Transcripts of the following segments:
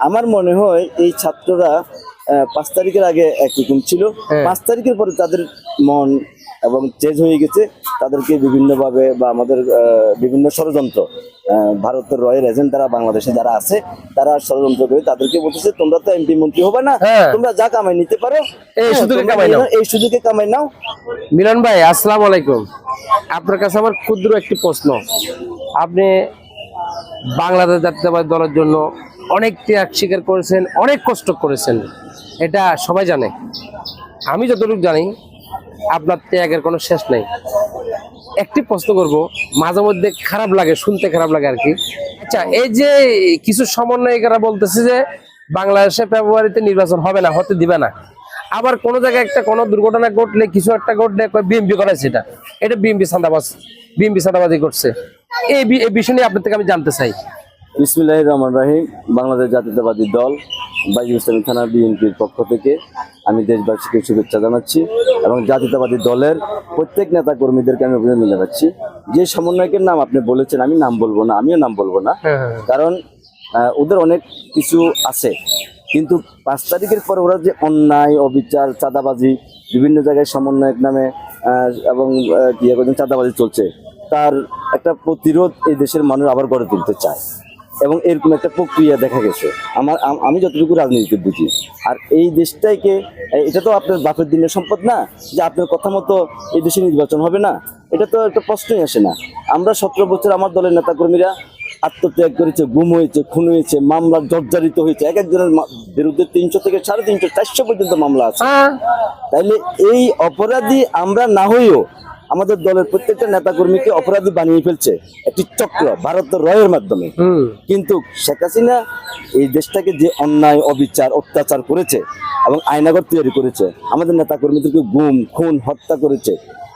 আমার মনে হয় এই ছাত্ররা পাঁচ তারিখের আগে একরকম ছিল হ্যাঁ। পাঁচ তারিখের পরে তাদের মন এবং চেঞ্জ হয়ে গেছে তাদেরকে বিভিন্নভাবে বা আমাদের বিভিন্ন ষড়যন্ত্র ভারতের রয়ের এজেন্ট যারা বাংলাদেশে যারা আছে তারা ষড়যন্ত্র করে তাদেরকে বলতেছে তোমরা তো এমপি মন্ত্রী হবে না হ্যাঁ। তোমরা যা কামাই নিতে পারো এই হ্যাঁ, সুযোগে কামাই নাও। নাও, এই সুযোগে কামাই নাও মিলন ভাই আসসালামু আলাইকুম আপনার কাছে আমার ক্ষুদ্র একটি প্রশ্ন আপনি বাংলাদেশ জাতীয়তাবাদী দলের জন্য অনেক ত্যাগ স্বীকার করেছেন, অনেক কষ্ট করেছেন। এটা সবাই জানে। আমি যতটুকু জানি, আপনার ত্যাগের কোনো শেষ নেই। একটি প্রশ্ন করব, মাঝে মধ্যে খারাপ লাগে, শুনতে খারাপ লাগে আর কি। আচ্ছা এই যে কিছু সমন্বয়কেরা বলতেছে যে, বাংলাদেশে ফেব্রুয়ারিতে নির্বাচন হবে না, হতে দিবে না। আবার কোন জায়গায় একটা কোনো দুর্ঘটনা ঘটলে কিছু একটা ঘটলে বিএমপি করাইছে এটা এটা বিএমপি সান্দাবাজ বিএমপি সান্দাবাজি করছে। এই বিষয় নিয়ে আপনার থেকে আমি জানতে চাই। বিসমুল্লাহ রহমান রাহিম বাংলাদেশ জাতীয়তাবাদী দল বাইজু ইসলামী থানা বিএনপির পক্ষ থেকে আমি দেশবাসীকে শুভেচ্ছা জানাচ্ছি এবং জাতীয়তাবাদী দলের প্রত্যেক নেতা কর্মীদেরকে আমি অভিনন্দন জানাচ্ছি। যে সমন্বয়কের নাম আপনি বলেছেন আমি নাম বলব না আমিও নাম বলব না। কারণ ওদের অনেক কিছু আছে। কিন্তু পাঁচ তারিখের পর ওরা যে অন্যায় অবিচার চাঁদাবাজি বিভিন্ন জায়গায় সমন্বয়ক নামে এবং আহ, কি চাঁদাবাজি চলছে তার একটা প্রতিরোধ এই দেশের মানুষ আবার গড়ে তুলতে চায়। এবং এরকম একটা প্রক্রিয়া দেখা গেছে। আমার আমি যতটুকু রাজনীতিতে বুঝি। আর এই দেশটাকে এটা তো আপনার বাপের দিনের সম্পদ না যে আপনার কথা মতো এই দেশে নির্বাচন হবে না। এটা তো একটা প্রশ্নই আসে না। আমরা সতেরো বছর আমার দলের নেতাকর্মীরা আত্মত্যাগ করেছে গুম হয়েছে খুন হয়েছে মামলা জর্জরিত হয়েছে। এক একজনের বিরুদ্ধে তিনশো থেকে সাড়ে তিনশো চারশো পর্যন্ত মামলা আছে। হ্যাঁ। তাইলে এই অপরাধী আমরা না হয়েও আমাদের দলের প্রত্যেকটা নেতাকর্মীকে অপরাধী বানিয়ে ফেলছে একটি চক্র ভারত রয়ের মাধ্যমে। কিন্তু শেখ হাসিনা এই দেশটাকে যে অন্যায় অবিচার অত্যাচার করেছে এবং আইনাগর তৈরি করেছে আমাদের নেতাকর্মীদেরকে গুম খুন হত্যা করেছে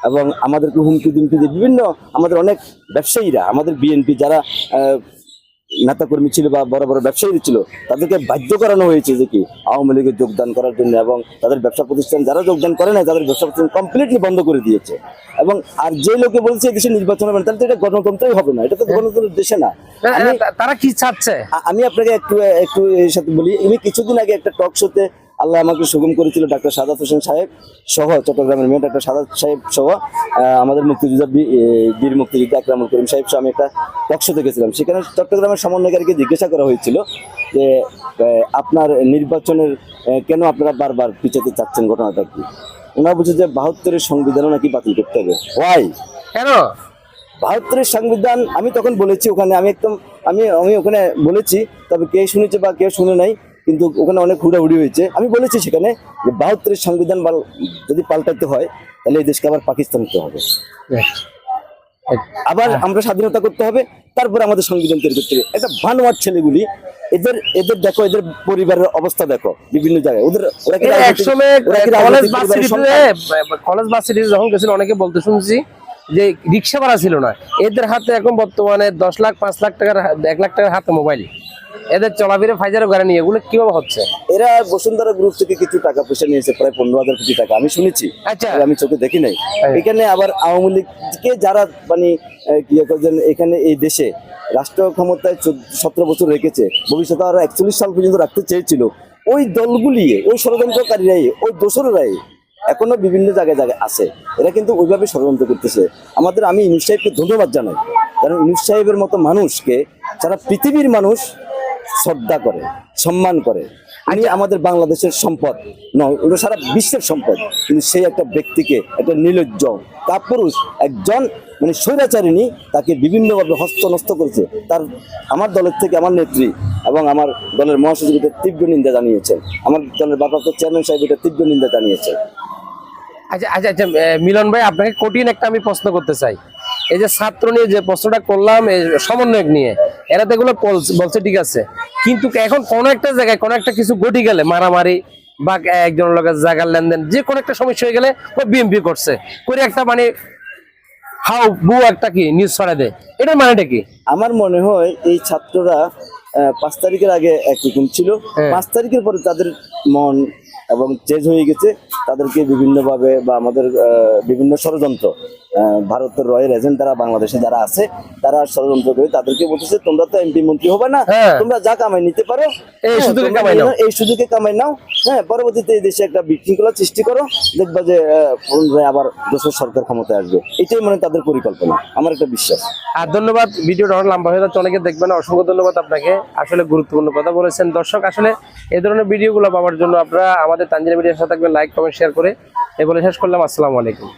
এবং আমাদেরকে হুমকি দুমকি দিয়ে বিভিন্ন আমাদের অনেক ব্যবসায়ীরা আমাদের বিএনপি যারা আহ, নেতাকর্মী ছিল বা বড় বড় ব্যবসায়ী ছিল তাদেরকে বাধ্য করানো হয়েছে যে কি আওয়ামী লীগে যোগদান করার জন্য এবং তাদের ব্যবসা প্রতিষ্ঠান যারা যোগদান করে না তাদের ব্যবসা প্রতিষ্ঠান কমপ্লিটলি বন্ধ করে দিয়েছে। এবং আর যে লোকে বলছে কিছু দেশে নির্বাচন হবে না তাহলে তো এটা গণতন্ত্রই হবে না এটা তো গণতন্ত্রের দেশে না। তারা কি চাচ্ছে? আমি আপনাকে একটু একটু এর সাথে বলি আমি কিছুদিন আগে একটা টক শোতে আল্লাহ আমাকে সুগম করেছিল ডাক্তার সাদাত হোসেন সাহেব সহ চট্টগ্রামের মেয়ে ডাক্তার সাদাত সাহেব সহ আমাদের মুক্তিযোদ্ধা বীর মুক্তিযোদ্ধা আকরামুল করিম সাহেব সহ আমি একটা টক শোতে গেছিলাম। সেখানে চট্টগ্রামের সমন্বয়কারীকে জিজ্ঞাসা করা হয়েছিল যে আপনার নির্বাচনের কেন আপনারা বারবার পিছাতে চাচ্ছেন ঘটনাটা কি? ওনারা বলছে যে বাহাত্তরের সংবিধানও নাকি বাতিল করতে হবে। ওয়াই কেন? বাহাত্তরের সংবিধান আমি তখন বলেছি ওখানে আমি একদম আমি আমি ওখানে বলেছি তবে কে শুনেছে বা কে শুনে নাই কিন্তু ওখানে অনেক হুড়াহুড়ি হয়েছে। আমি বলেছি সেখানে যে বাহাত্তরের সংবিধান যদি পাল্টাতে হয় তাহলে এই দেশকে আবার পাকিস্তান হতে হবে। আবার আমরা স্বাধীনতা করতে হবে তারপরে আমাদের সংবিধান তৈরি করতে হবে। একটা ভানুয়ার ছেলেগুলি এদের এদের দেখো এদের পরিবারের অবস্থা দেখো বিভিন্ন জায়গায়। ওদের ওরা কি কলেজ যখন গেছিল অনেকে বলতে শুনছি যে রিক্সা ভাড়া ছিল না। এদের হাতে এখন বর্তমানে দশ লাখ পাঁচ লাখ টাকার এক লাখ টাকার হাতে মোবাইল। এদের চলাফেরা ফাইজারও নিয়ে এগুলো কীভাবে হচ্ছে? এরা বসুন্ধরা গ্রুপ থেকে কিছু টাকা পয়সা নিয়েছে প্রায় পনেরো হাজার কোটি টাকা। আমি শুনেছি আচ্ছা। আমি চোখে দেখি নাই। হ্যাঁ। এখানে আবার আওয়ামী লীগকে যারা মানে কি করছেন এখানে এই দেশে রাষ্ট্র ক্ষমতায় সতেরো বছর রেখেছে ভবিষ্যতে আরও একচল্লিশ সাল পর্যন্ত রাখতে চেয়েছিল ওই দলগুলি ওই ষড়যন্ত্রকারীরাই ওই দোসররাই এখনও বিভিন্ন জায়গায় জায়গায় আছে। এরা কিন্তু ওইভাবে ষড়যন্ত্র করতেছে। আমাদের আমি ইনুস সাহেবকে ধন্যবাদ জানাই। কারণ ইনুস সাহেবের মতো মানুষকে যারা পৃথিবীর মানুষ শ্রদ্ধা করে, সম্মান করে। উনি আমাদের বাংলাদেশের সম্পদ নয় ওটা সারা বিশ্বের সম্পদ। কিন্তু সেই একটা ব্যক্তিকে, একটা নির্লজ্জ কাপুরুষ একজন মানে স্বৈরাচারিণী, তাকে বিভিন্নভাবে হস্তনস্ত করেছে। তার, আমার দলের থেকে আমার নেত্রী এবং আমার দলের মহাসচিব এটা তীব্র নিন্দা জানিয়েছেন। আমার দলের ভারপ্রাপ্ত চেয়ারম্যান সাহেব এটা তীব্র নিন্দা জানিয়েছেন। আচ্ছা আচ্ছা আচ্ছা মিলন ভাই, আপনাকে কঠিন একটা আমি প্রশ্ন করতে চাই। এই যে ছাত্র নিয়ে যে প্রশ্নটা করলাম এই সমন্বয়ক নিয়ে এরা তো এগুলো বলছে- ঠিক আছে। কিন্তু এখন কোন একটা জায়গায় কোন একটা কিছু ঘটে গেলে মারামারি বা একজনের লোকের জায়গার লেনদেন যে কোনো একটা সমস্যা হয়ে গেলে বিএমপি করছে। করে একটা মানে হাউ বু একটা কি নিউজ ছড়া দেয়। এটার মানেটা কি? আমার মনে হয় এই ছাত্ররা পাঁচ তারিখের আগে একরকম ছিল। হ্যাঁ। পাঁচ তারিখের পরে তাদের মন এবং চেঞ্জ হয়ে গেছে। তাদেরকে বিভিন্নভাবে বা আমাদের বিভিন্ন ষড়যন্ত্র ভারতের রয়ের এজেন্ট যারা বাংলাদেশে যারা আছে তারা ষড়যন্ত্র করে তাদেরকে বলতেছে তোমরা তো এমপি মন্ত্রী হবে না হ্যাঁ। তোমরা যা কামাই নিতে পারো এই হ্যাঁ, সুযোগে কামাই নাও। নাও, এই সুযোগে কামাই নাও হ্যাঁ পরবর্তীতে এই দেশে একটা বিশৃঙ্খলা সৃষ্টি করো দেখবা যে আবার দেশের সরকার ক্ষমতায় আসবে। এটাই মানে তাদের পরিকল্পনা আমার একটা বিশ্বাস। আর ধন্যবাদ ভিডিওটা অনেক লম্বা হয়ে যাচ্ছে অনেকে দেখবেন অসংখ্য ধন্যবাদ আপনাকে। আসলে গুরুত্বপূর্ণ কথা বলেছেন। দর্শক আসলে এই ধরনের ভিডিওগুলো পাওয়ার জন্য আপনারা আমাদের তানজিরা মিডিয়ার সাথে থাকবেন লাইক কমেন্ট শেয়ার করে। এ বলে শেষ করলাম আসসালামু আলাইকুম।